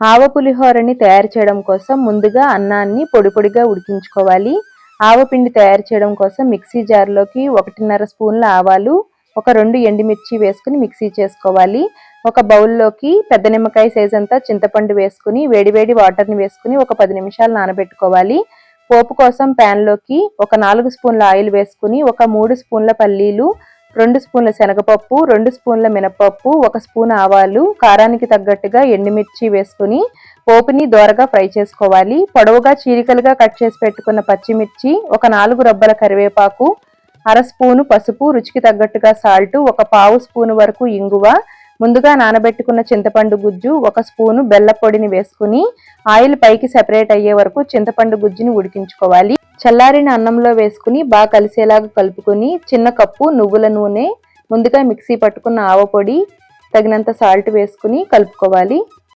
ఆవ పులిహోరని తయారు చేయడం కోసం ముందుగా అన్నాన్ని పొడి పొడిగా ఉడికించుకోవాలి. ఆవపిండి తయారు చేయడం కోసం మిక్సీ జార్లోకి ఒకటిన్నర స్పూన్ల ఆవాలు ఒక రెండు ఎండుమిర్చి వేసుకుని మిక్సీ చేసుకోవాలి. ఒక బౌల్లోకి పెద్ద నిమ్మకాయ సైజ్ అంతా చింతపండు వేసుకుని వేడివేడి వాటర్ని వేసుకుని ఒక పది నిమిషాలు నానబెట్టుకోవాలి. పోపు కోసం ప్యాన్లోకి ఒక నాలుగు స్పూన్ల ఆయిల్ వేసుకుని ఒక మూడు స్పూన్ల పల్లీలు రెండు స్పూన్ల శనగపప్పు రెండు స్పూన్ల మినపప్పు ఒక స్పూన్ ఆవాలు కారానికి తగ్గట్టుగా ఎండుమిర్చి వేసుకుని పోపుని దోరగా ఫ్రై చేసుకోవాలి. పొడవుగా చీలికలుగా కట్ చేసి పెట్టుకున్న పచ్చిమిర్చి ఒక నాలుగు రబ్బల కరివేపాకు అర స్పూను పసుపు రుచికి తగ్గట్టుగా సాల్ట్ ఒక పావు స్పూను వరకు ఇంగువ ముందుగా నానబెట్టుకున్న చింతపండు గుజ్జు ఒక స్పూను బెల్ల పొడిని వేసుకుని ఆయిల్ పైకి సెపరేట్ అయ్యే వరకు చింతపండు గుజ్జుని ఉడికించుకోవాలి. చల్లారిన అన్నంలో వేసుకుని బాగా కలిసేలాగా కలుపుకొని చిన్న కప్పు నువ్వుల నూనె ముందుగా మిక్సీ పట్టుకున్న ఆవ పొడి తగినంత సాల్ట్ వేసుకుని కలుపుకోవాలి.